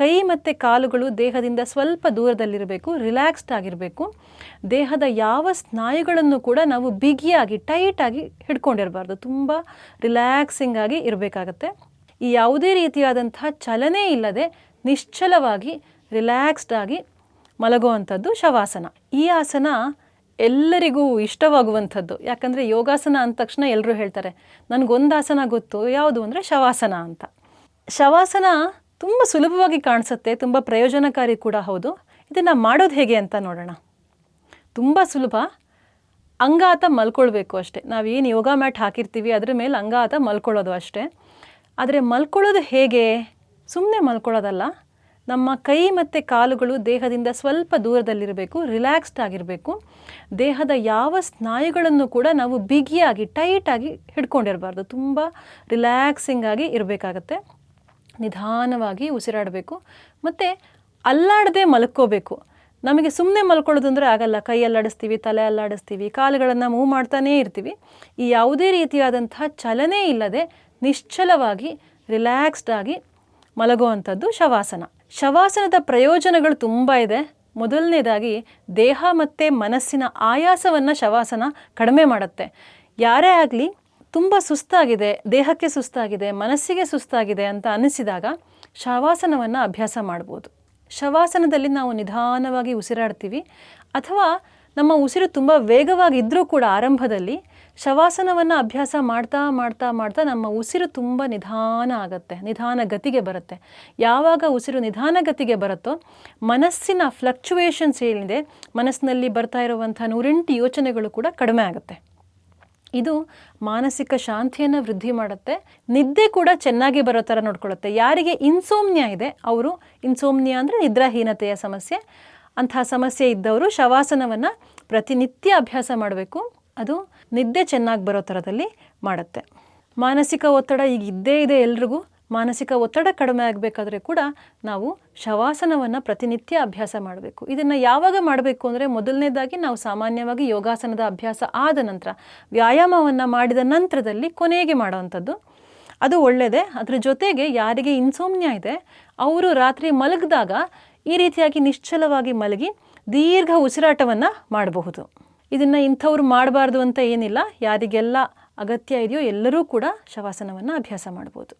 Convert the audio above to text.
ಕೈ ಮತ್ತು ಕಾಲುಗಳು ದೇಹದಿಂದ ಸ್ವಲ್ಪ ದೂರದಲ್ಲಿರಬೇಕು ರಿಲ್ಯಾಕ್ಸ್ಡ್ ಆಗಿರಬೇಕು. ದೇಹದ ಯಾವ ಸ್ನಾಯುಗಳನ್ನು ಕೂಡ ನಾವು ಬಿಗಿಯಾಗಿ ಟೈಟಾಗಿ ಹಿಡ್ಕೊಂಡಿರಬಾರ್ದು. ತುಂಬ ರಿಲ್ಯಾಕ್ಸಿಂಗ್ ಆಗಿ ಇರಬೇಕಾಗತ್ತೆ. ಈ ಯಾವುದೇ ರೀತಿಯಾದಂತಹ ಚಲನೆ ಇಲ್ಲದೆ ನಿಶ್ಚಲವಾಗಿ ರಿಲ್ಯಾಕ್ಸ್ಡ್ ಆಗಿ ಮಲಗುವಂಥದ್ದು ಶವಾಸನ. ಈ ಆಸನ ಎಲ್ಲರಿಗೂ ಇಷ್ಟವಾಗುವಂಥದ್ದು. ಯಾಕಂದರೆ ಯೋಗಾಸನ ಅಂದ ತಕ್ಷಣ ಎಲ್ಲರೂ ಹೇಳ್ತಾರೆ, ನನಗೊಂದು ಆಸನ ಗೊತ್ತು, ಯಾವುದು ಅಂದರೆ ಶವಾಸನ ಅಂತ. ಶವಾಸನ ತುಂಬ ಸುಲಭವಾಗಿ ಕಾಣಿಸುತ್ತೆ, ತುಂಬ ಪ್ರಯೋಜನಕಾರಿ ಕೂಡ ಹೌದು. ಇದನ್ನು ಮಾಡೋದು ಹೇಗೆ ಅಂತ ನೋಡೋಣ. ತುಂಬ ಸುಲಭ. ಅಂಗಾತ ಮಲ್ಕೊಳ್ಬೇಕು ಅಷ್ಟೇ. ನಾವೇನು ಯೋಗ ಮ್ಯಾಟ್ ಹಾಕಿರ್ತೀವಿ, ಅದ್ರ ಮೇಲೆ ಅಂಗಾತ ಮಲ್ಕೊಳ್ಳೋದು ಅಷ್ಟೇ. ಆದರೆ ಮಲ್ಕೊಳ್ಳೋದು ಹೇಗೆ? ಸುಮ್ಮನೆ ಮಲ್ಕೊಳ್ಳೋದಲ್ಲ ನಮ್ಮ ಕೈ ಮತ್ತು ಕಾಲುಗಳು ದೇಹದಿಂದ ಸ್ವಲ್ಪ ದೂರದಲ್ಲಿರಬೇಕು, ರಿಲ್ಯಾಕ್ಸ್ಡ್ ಆಗಿರಬೇಕು. ದೇಹದ ಯಾವ ಸ್ನಾಯುಗಳನ್ನು ಕೂಡ ನಾವು ಬಿಗಿಯಾಗಿ, ಟೈಟಾಗಿ ಹಿಡ್ಕೊಂಡಿರಬಾರ್ದು. ತುಂಬ ರಿಲ್ಯಾಕ್ಸಿಂಗ್ ಆಗಿ ಇರಬೇಕಾಗತ್ತೆ. ನಿಧಾನವಾಗಿ ಉಸಿರಾಡಬೇಕು. ಮತ್ತು ಅಲ್ಲಾಡದೆ ಮಲ್ಕೋಬೇಕು. ನಮಗೆ ಸುಮ್ಮನೆ ಮಲ್ಕೊಳ್ಳೋದು ಅಂದರೆ ಆಗಲ್ಲ ಕೈ ಅಲ್ಲಾಡಿಸ್ತೀವಿ, ತಲೆ ಅಲ್ಲಾಡಿಸ್ತೀವಿ, ಕಾಲುಗಳನ್ನು ಮೂವ್ ಮಾಡ್ತಾನೇ ಇರ್ತೀವಿ. ಈ ಯಾವುದೇ ರೀತಿಯಾದಂತಹ ಚಲನೆ ಇಲ್ಲದೆ ನಿಶ್ಚಲವಾಗಿ ರಿಲ್ಯಾಕ್ಸ್ಡ್ ಆಗಿ ಮಲಗುವಂಥದ್ದು ಶವಾಸನ. ಶವಾಸನದ ಪ್ರಯೋಜನಗಳು ತುಂಬ ಇದೆ. ಮೊದಲನೇದಾಗಿ ದೇಹ ಮತ್ತು ಮನಸ್ಸಿನ ಆಯಾಸವನ್ನು ಶವಾಸನ ಕಡಿಮೆ ಮಾಡುತ್ತೆ. ಯಾರೇ ಆಗಲಿ ತುಂಬ ಸುಸ್ತಾಗಿದೆ, ದೇಹಕ್ಕೆ ಸುಸ್ತಾಗಿದೆ, ಮನಸ್ಸಿಗೆ ಸುಸ್ತಾಗಿದೆ ಅಂತ ಅನಿಸಿದಾಗ ಶವಾಸನವನ್ನು ಅಭ್ಯಾಸ ಮಾಡ್ಬೋದು. ಶವಾಸನದಲ್ಲಿ ನಾವು ನಿಧಾನವಾಗಿ ಉಸಿರಾಡ್ತೀವಿ. ಅಥವಾ ನಮ್ಮ ಉಸಿರು ತುಂಬ ವೇಗವಾಗಿದ್ದರೂ ಕೂಡ ಆರಂಭದಲ್ಲಿ ಶವಾಸನವನ್ನು ಅಭ್ಯಾಸ ಮಾಡ್ತಾ ಮಾಡ್ತಾ ಮಾಡ್ತಾ ನಮ್ಮ ಉಸಿರು ತುಂಬ ನಿಧಾನ ಆಗುತ್ತೆ, ನಿಧಾನ ಗತಿಗೆ ಬರುತ್ತೆ. ಯಾವಾಗ ಉಸಿರು ನಿಧಾನ ಗತಿಗೆ ಬರುತ್ತೋ, ಮನಸ್ಸಿನ ಫ್ಲಕ್ಚುವೇಷನ್ಸ್ ಏನಿದೆ, ಮನಸ್ಸಿನಲ್ಲಿ ಬರ್ತಾ ಇರುವಂಥ ನೂರೆಂಟು ಯೋಚನೆಗಳು ಕೂಡ ಕಡಿಮೆ ಆಗುತ್ತೆ. ಇದು ಮಾನಸಿಕ ಶಾಂತಿಯನ್ನು ವೃದ್ಧಿ ಮಾಡುತ್ತೆ. ನಿದ್ದೆ ಕೂಡ ಚೆನ್ನಾಗಿ ಬರೋ ಥರ ನೋಡ್ಕೊಳ್ಳುತ್ತೆ. ಯಾರಿಗೆ ಇನ್ಸೋಮ್ನಿಯ ಇದೆ, ಅವರು ಇನ್ಸೋಮ್ನಿಯ ಅಂದರೆ ನಿದ್ರಾಹೀನತೆಯ ಸಮಸ್ಯೆ. ಅಂತಹ ಸಮಸ್ಯೆ ಇದ್ದವರು ಶವಾಸನವನ್ನು ಪ್ರತಿನಿತ್ಯ ಅಭ್ಯಾಸ ಮಾಡಬೇಕು. ಅದು ನಿದ್ದೆ ಚೆನ್ನಾಗಿ ಬರೋ ಥರದಲ್ಲಿ ಮಾಡುತ್ತೆ. ಮಾನಸಿಕ ಒತ್ತಡ ಈಗ ಇದ್ದೇ ಇದೆ ಎಲ್ರಿಗೂ. ಮಾನಸಿಕ ಒತ್ತಡ ಕಡಿಮೆ ಆಗಬೇಕಾದ್ರೆ ಕೂಡ ನಾವು ಶವಾಸನವನ್ನು ಪ್ರತಿನಿತ್ಯ ಅಭ್ಯಾಸ ಮಾಡಬೇಕು. ಇದನ್ನು ಯಾವಾಗ ಮಾಡಬೇಕು ಅಂದರೆ ಮೊದಲನೇದಾಗಿ ನಾವು ಸಾಮಾನ್ಯವಾಗಿ ಯೋಗಾಸನದ ಅಭ್ಯಾಸ ಆದ ನಂತರ, ವ್ಯಾಯಾಮವನ್ನು ಮಾಡಿದ ನಂತರದಲ್ಲಿ ಕೊನೆಗೆ ಮಾಡುವಂಥದ್ದು. ಅದು ಒಳ್ಳೆಯದೇ ಅದರ ಜೊತೆಗೆ ಯಾರಿಗೆ ಇನ್ಸೋಮ್ನಿಯಾ ಇದೆ, ಅವರು ರಾತ್ರಿ ಮಲಗಿದಾಗ ಈ ರೀತಿಯಾಗಿ ನಿಶ್ಚಲವಾಗಿ ಮಲಗಿ ದೀರ್ಘ ಉಸಿರಾಟವನ್ನು ಮಾಡಬಹುದು. ಇದನ್ನು ಇಂಥವ್ರು ಮಾಡಬಾರ್ದು ಅಂತ ಏನಿಲ್ಲ, ಯಾರಿಗೆಲ್ಲ ಅಗತ್ಯ ಇದೆಯೋ ಎಲ್ಲರೂ ಕೂಡ ಶವಾಸನವನ್ನು ಅಭ್ಯಾಸ ಮಾಡ್ಬೋದು.